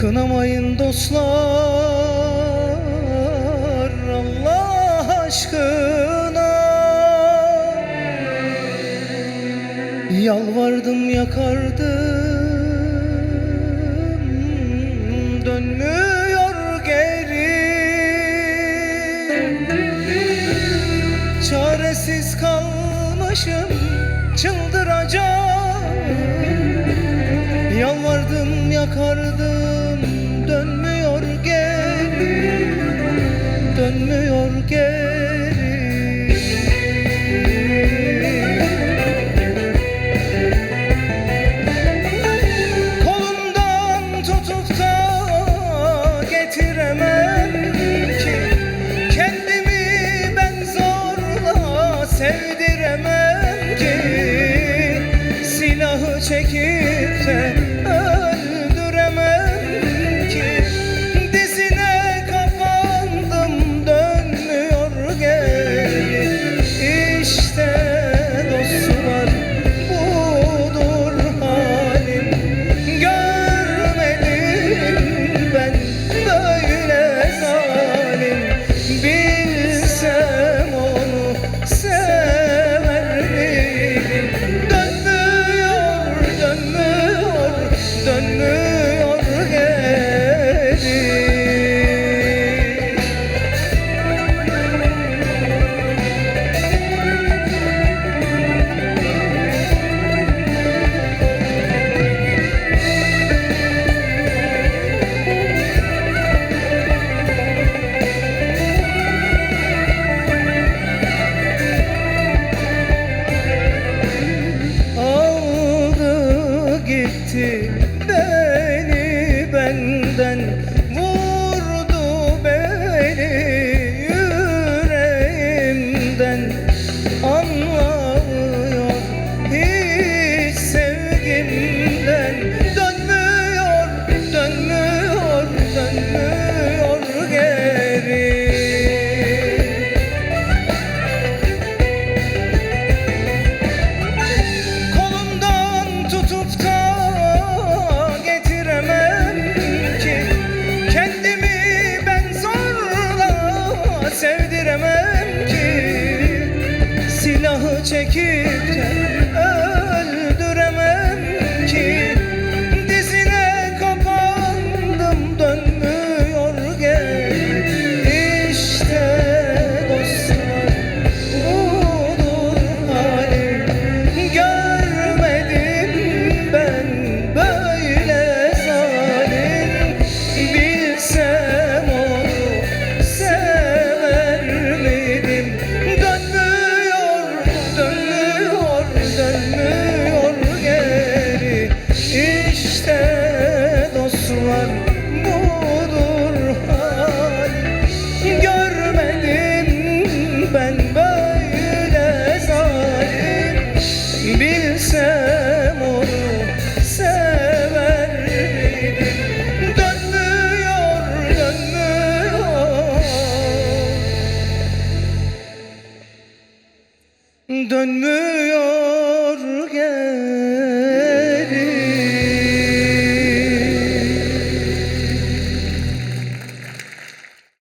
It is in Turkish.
Kınamayın dostlar Allah aşkına. Yalvardım yakardım Dönmüyor geri. Çaresiz kalmışım Çıldıracağım. Yalvardım yakardım. dönmüyor geri. Kolundan tutup da getiremem ki. Kendimi ben zorla sevdiremem ki. Silahı çekip de çekip de gönlüm